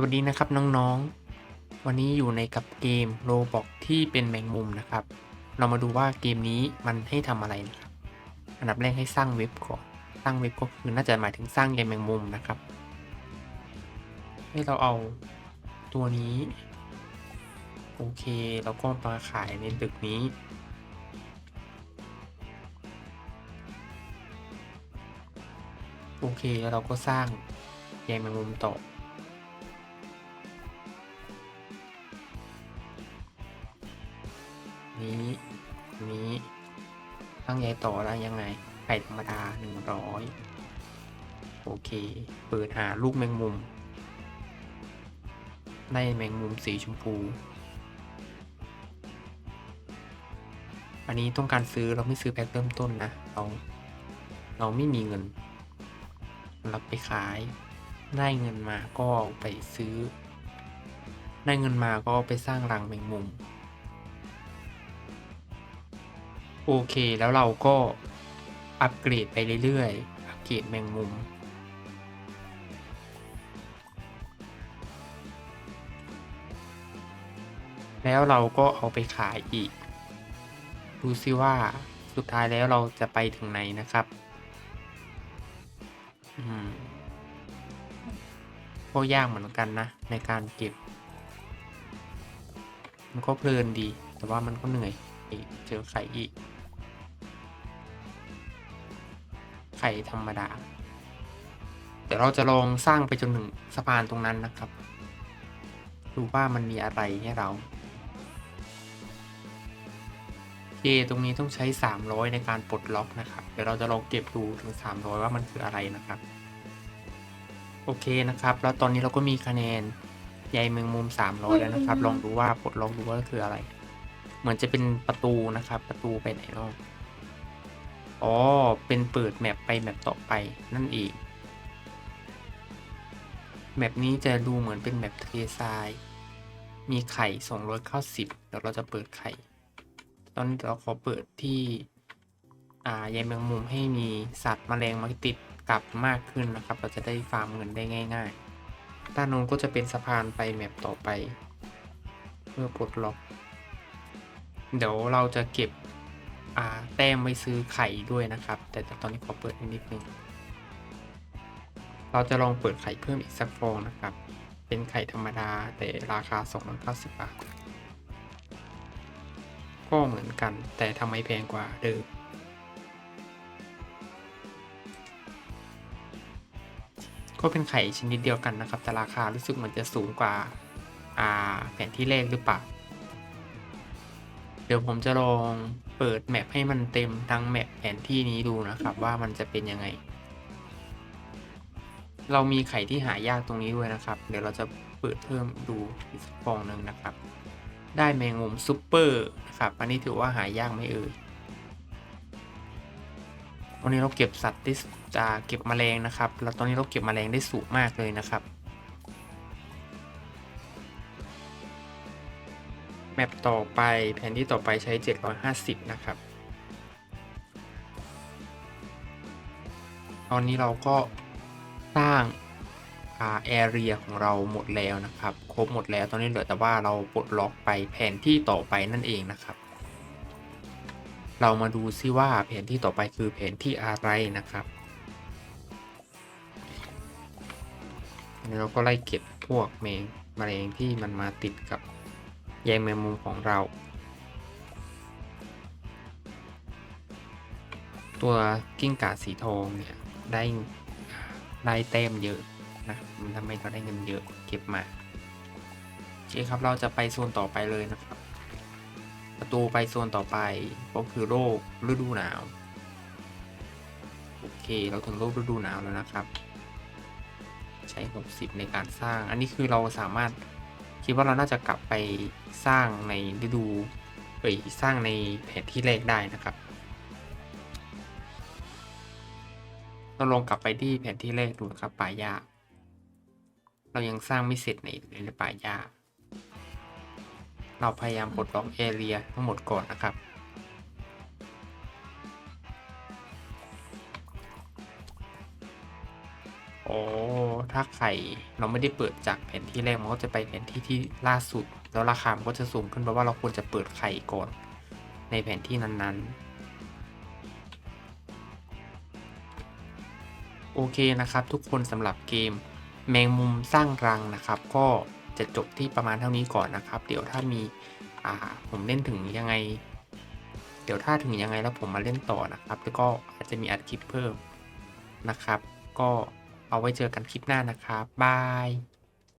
สวัสดีนะครับน้องๆ วันนี้อยู่ในกับเกมโรบอกที่เป็นแมงมุมนะครับ เรามาดูว่าเกมนี้มันให้ทำอะไรนะครับ อันดับแรกให้สร้างเว็บก่อน สร้างเว็บก็คือน่าจะหมายถึงสร้างใยแมงมุมนะครับ ให้เราเอาตัวนี้ โอเค แล้วก็มาขายในตึกนี้ โอเค แล้วเราก็สร้างใยแมงมุมต่อ นี้นี้ตั้งใยต่อแล้วยังไงไข่ธรรมดาหนึ่งร้อยโอเค เปิดหาลูกแมงมุม ได้แมงมุมสีชมพู อันนี้ต้องการซื้อเราไม่ซื้อแพ็คเริ่มต้นนะ เรา เราไม่มีเงินเราไปขาย ได้เงินมาก็เอาไปซื้อ ได้เงินมาก็ไปสร้างรังแมงมุม โอเค แล้วเราก็อัปเกรดไปเรื่อยๆ อัปเกรดแมงมุม แล้วเราก็เอาไปขายอีก ดูซิว่าสุดท้ายแล้วเราจะไปถึงไหนนะครับอืมก็ยากเหมือนกันนะ ในการเก็บ มันก็เพลินดี แต่ว่ามันก็เหนื่อยอีกเจอไข่อีก ไข่ธรรมดา เดี๋ยวเราจะลองสร้างไปจนถึงสะพานตรงนั้นนะครับ ดูว่ามันมีอะไรให้เราเอตรงนี้ต้องใช้ 300 ในการปลดล็อกนะครับ เดี๋ยวเราจะลองเก็บดูถึง 300 ว่ามันคืออะไรนะครับ โอเคนะครับ แล้วตอนนี้เราก็มีคะแนนใยแมงมุม 300 แล้วนะครับ ลองดูว่าปลดล็อกดูว่าคืออะไร เหมือนจะเป็นประตูนะครับ ประตูไปไหนเนาะ อ๋อ เป็นเปิดแมปไปแมปต่อไปนั่นเองแมปนี้จะดูเหมือนเป็นแมปทะเลทราย มีไข่290เดี๋ยวเราจะเปิดไข่ ตอนนี้เราขอเปิดที่อ่าใยแมงมุมให้มีสัตว์แมลงมาติดกลับมากขึ้นนะครับ เราจะได้ฟาร์มเงินได้ง่ายๆ ด้านโน้นก็จะเป็นสะพานไปแมปต่อไป เพื่อปลดล็อก เดี๋ยวเราจะเก็บาแต้มไว้ซื้อไข่ด้วยนะครับ แต่ตอนนี้ขอเปิดนิดนึง เราจะลองเปิดไข่เพิ่มอีกสักฟองนะครับ เป็นไข่ธรรมดาแต่ราคา 290 บาท ก็เหมือนกันแต่ทำไมแพงกว่าเดิมก็เป็นไข่ชนิดเดียวกันนะครับ แต่ราคารู้สึกเหมือนจะสูงกว่าอ่าแผนที่แรกหรือเปล่า เดี๋ยวผมจะลองเปิดแมปให้มันเต็มทั้งแมปแผนที่นี้ดูนะครับว่ามันจะเป็นยังไง เรามีไข่ที่หายากตรงนี้ด้วยนะครับ เดี๋ยวเราจะเปิดเพิ่มดูอีกสักฟองหนึ่งนะครับ ได้แมงมุมซุปเปอร์นะครับ อันนี้ถือว่าหายากไม่เอ่ยวันนี้เราเก็บสัตว์ที่จะเก็บมแมลงนะครับ แล้วตอนนี้เราเก็บมแมลงได้สูงมากเลยนะครับ แมปต่อไปแผนที่ต่อไปใช้ 750 นะครับ ตอนนี้เราก็สร้างอาแอเรียของเราหมดแล้วนะครับ ครบหมดแล้วตอนนี้เหลือแต่ว่าเราปลดล็อกไปแผนที่ต่อไปนั่นเองนะครับ เรามาดูซิว่าแผนที่ต่อไปคือแผนที่อะไรนะครับเราก็ไล่เก็บพวกแมงแมลงที่มันมาติดกับ ใยแมงมุมของเรา ตัวกิ้งก่าสีทองเนี่ยได้ได้แต้มเยอะนะมันทำให้เราได้เงินเยอะเก็บมาโอเคครับเราจะไปโซนต่อไปเลยนะครับ ประตูไปโซนต่อไปก็คือโรคฤดูหนาวโอเคเราถึงโรคฤดูหนาวแล้วนะครับ ใช้ 60 ในการสร้าง อันนี้คือเราสามารถ คิดว่าเราน่าจะกลับไปสร้างในฤดูเอ้ยสร้างในแผนที่แรกได้นะครับ เราลองกลับไปที่แผนที่แรกดูนะครับป่าหญ้าเรายังสร้างไม่เสร็จในในป่าหญ้าเราพยายามปลดล็อกแอเรียทั้งหมดก่อนนะครับโอ้ ถ้าไข่เราไม่ได้เปิดจากแผนที่แรกมันก็จะไปแผนที่ที่ล่าสุด แล้วราคามันก็จะสูงขึ้นเพราะว่าเราควรจะเปิดไข่ก่อน ในแผนที่นั้นๆ โอเคนะครับ ทุกคนสำหรับเกมแมงมุมสร้างรังนะครับ ก็จะจบที่ประมาณเท่านี้ก่อนนะครับ เดี๋ยวถ้ามีผมเล่นถึงยังไง เดี๋ยวถ้าถึงยังไงแล้วผมมาเล่นต่อนะครับ แล้วก็อาจจะมีอัดคลิปเพิ่มนะครับ ก็ เอาไว้เจอกันคลิปหน้านะครับบาย